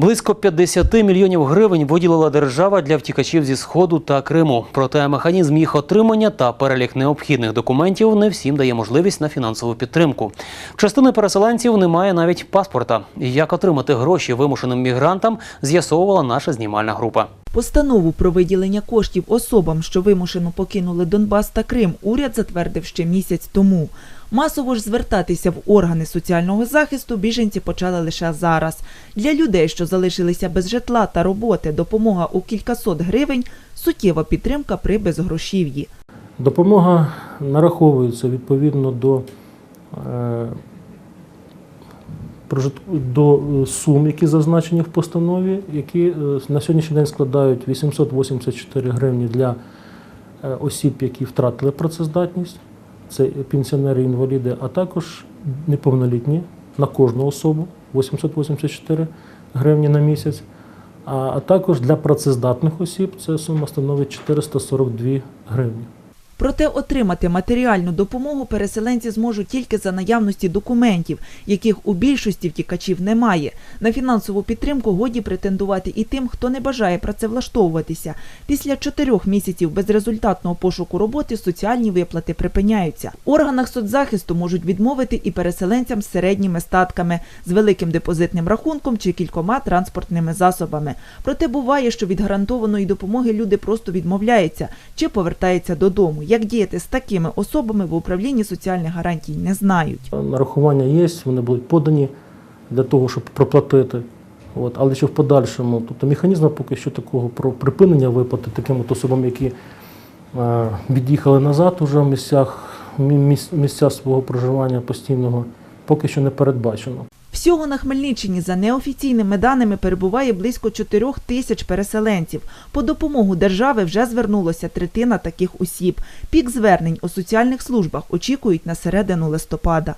Близько 50 мільйонів гривень виділила держава для втікачів зі сходу та Криму. Проте механізм їх отримання та перелік необхідних документів не всім дає можливість на фінансову підтримку. Частини переселенців немає навіть паспорта. Як отримати гроші вимушеним мігрантам, з'ясовувала наша знімальна група. Постанову про виділення коштів особам, що вимушено покинули Донбас та Крим, уряд затвердив ще місяць тому. Масово ж звертатися в органи соціального захисту біженці почали лише зараз. Для людей, що залишилися без житла та роботи, допомога у кількасот гривень суттєва підтримка при безгрошів'ї. Допомога нараховується відповідно до, е, до е, сум, які зазначені в постанові, які е, на сьогоднішній день складають 884 гривні для е, осіб, які втратили працездатність. Це пенсіонери, інваліди, а також неповнолітні на кожну особу 884 гривні на місяць. А також для працездатних осіб ця сума становить 442 гривні. Проте отримати матеріальну допомогу переселенці зможуть тільки за наявності документів, яких у більшості втікачів немає. На фінансову підтримку годі претендувати і тим, хто не бажає працевлаштовуватися. Після чотирьох місяців безрезультатного пошуку роботи соціальні виплати припиняються. В органах соцзахисту можуть відмовити і переселенцям з середніми статками, з великим депозитним рахунком чи кількома транспортними засобами. Проте буває, що від гарантованої допомоги люди просто відмовляються чи повертаються додому. Як діяти з такими особами в управлінні соціальних гарантій не знають. Нарахування є, вони будуть подані для того, щоб проплатити. От, але що в подальшому, тобто механізму поки що такого про припинення виплати таким от особам, які е, від'їхали назад уже в місцях, місця свого проживання постійного, поки що не передбачено. Всього на Хмельниччині за неофіційними даними перебуває близько 4 тисяч переселенців. По допомогу держави вже звернулося третина таких осіб. Пік звернень у соціальних службах очікують на середину листопада.